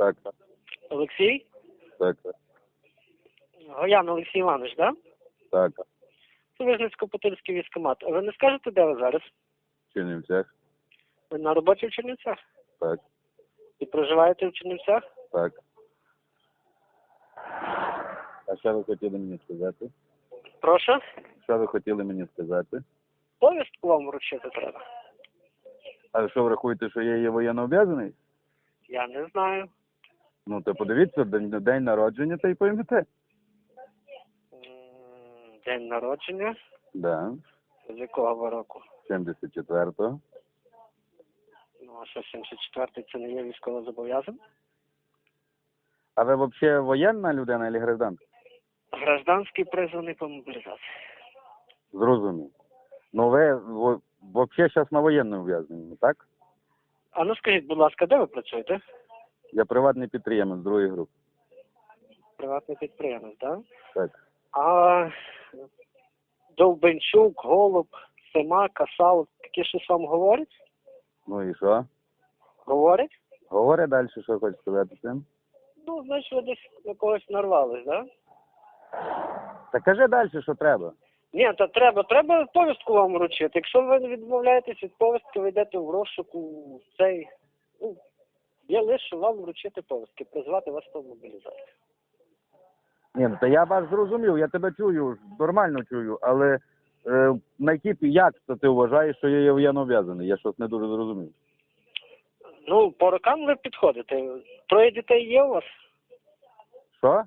Так, Олексій? так, Гоян Олексій Іванович, так? так. Це Вижницько-Потильський військкомат. А ви не скажете, де ви зараз? В Чернівцях, Ви на роботі в Чернівцях? так, І проживаєте в Чернівцях? так. А що ви хотіли мені сказати? Прошу. Що ви хотіли мені сказати? Повістку вам вручити треба. А що ви рахуєте, що я є воєнно обов'язаний? Я не знаю. Ну, то подивіться, день, день народження та й поймете. М, День народження. Да, З якого ви року? 74-го. Ну, а що 74-й це не є військово зобов'язаний? А ви взагалі воєнна людина або гражданка? Гражданський призваний по мобілізації. Зрозумів. Ну ви взагалі зараз на воєнному ув'язненні, так? А ну скажіть, будь ласка, де ви працюєте? Я приватний підприємець другої групи. Приватний підприємець, так? Так. А Довбенчук, Голуб, Сима, Касал, такі щось вам говорять? Ну і що? Говорять? Говори далі, що хочеш сказати цим. Ну, значить, ви десь на когось нарвались, так? Та кажи далі, що треба. Ні, то треба, треба повістку вам вручити. Якщо ви відмовляєтесь від повістки, ви йдете в розшук у цей. Ну, є лише вам вручити повістки, призвати вас до мобілізації. Ні, ну та я вас зрозумів, я тебе чую, нормально чую, але е, на якій як це ти вважаєш, що я є воєнно обов'язаний? Я щось не дуже зрозумів. Ну, по рокам ви підходите. Троє дітей є у вас? Що?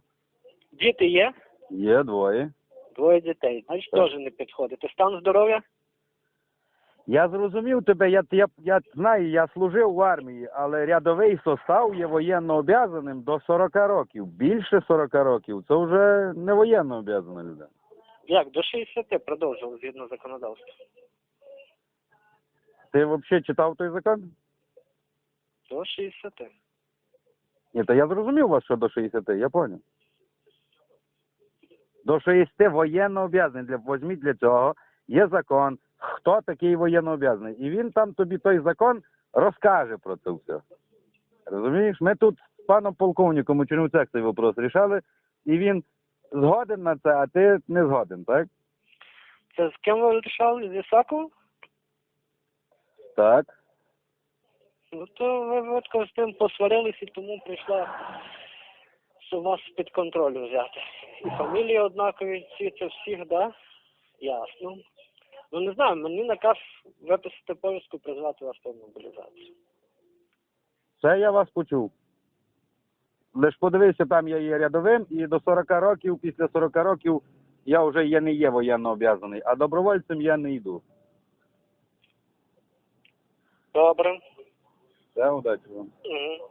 Діти є? Є двоє. Двоє дітей. Значить, Так. теж не підходите. Стан здоров'я? Я зрозумів тебе, я, я, я знаю, я служив в армії, але рядовий состав є воєнно обов'язаним до 40 років. Більше 40 років це вже не воєнно обов'язана людина. Як? До 60 продовжували згідно законодавства. Ти взагалі читав той закон? До 60. Ні, то я зрозумів вас, що до 60, я поняв. До 60 воєнно обов'язаний. Для, возьміть для цього, є закон, хто такий воєнно обов'язаний. І він там тобі той закон розкаже про це все. Розумієш? Ми тут з паном полковником у Чернівцях цей вопрос рішали, і він згоден на це, а ти не згоден, так? Це з ким ви вирішали? З Ісаковим? Так. Ну то ви випадково з тим посварились і тому прийшла, що вас під контроль взяти. І фамілії однакові, всі це всіх, да? Ясно. Ну не знаю, мені наказ виписати повістку призвати вас до мобілізації. Це я вас почув. Лиш подивися, там я є рядовим, і до 40 років, після 40 років я вже є, не є воєнно обов'язаний, а добровольцем я не йду. Добре. Все, удачі вам. Угу.